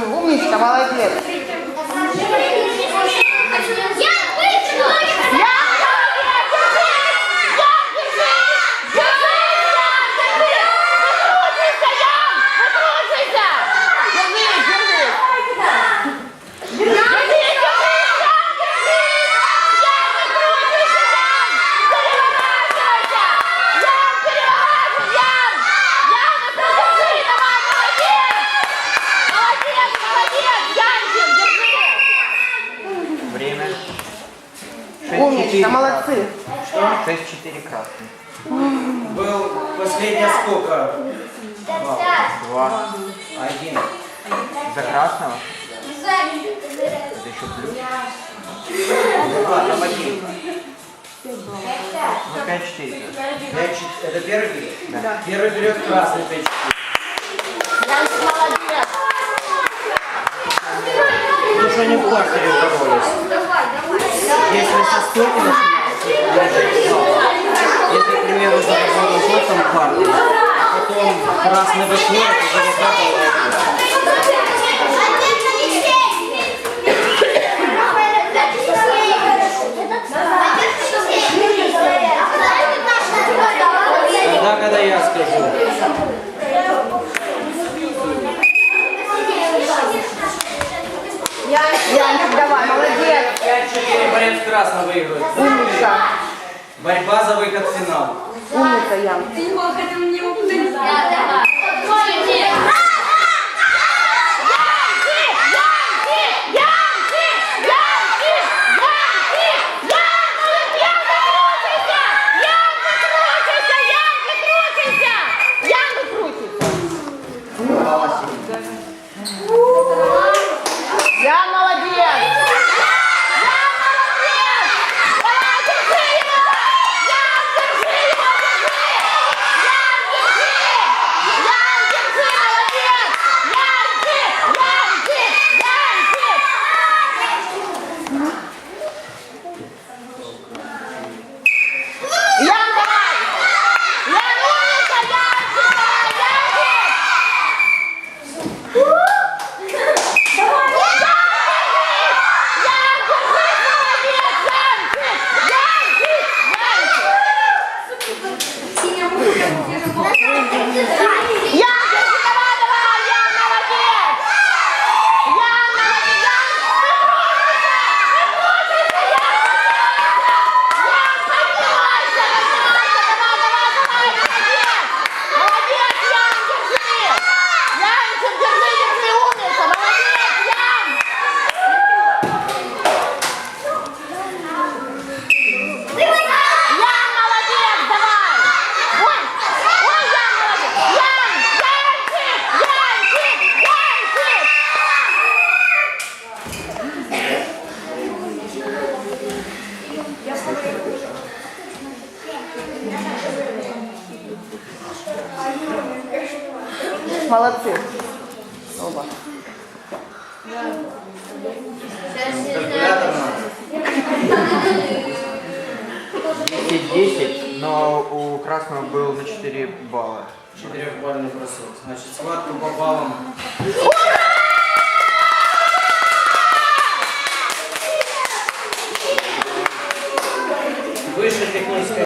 умничка, молодец. Молодцы. Что? 6-4 красный. Был последняя сколько? Два. Один. За красного? Это еще плюс. Два, там один. Ну 5-4. Пять, чет- Это первый берет? Да. Первый берет красный 5 Янчик молодец. Ну что они в квартире боролись. Если со стойки если, к примеру, заработал в желтом квартире, потом красный уже не хватало Тогда, когда я скажу. Янчик, давай, молодец. 5-4 борец красно выигрывает. Умница. Борьба за выход в финал. Умница, Ян. Я молодец! Ян, давай! Ян, умница, Янчик, Янчик! Янчик, держи, держи, умница, молодец, Ян! Ян, молодец, давай! Ой, ой, Ян, молодец! Ян, Янчик, Янчик, Янчик! Молодцы. Оба. Надо. 10, но у красного был на 4 балла. Четырехбальный бросок. Значит, схватку по баллам.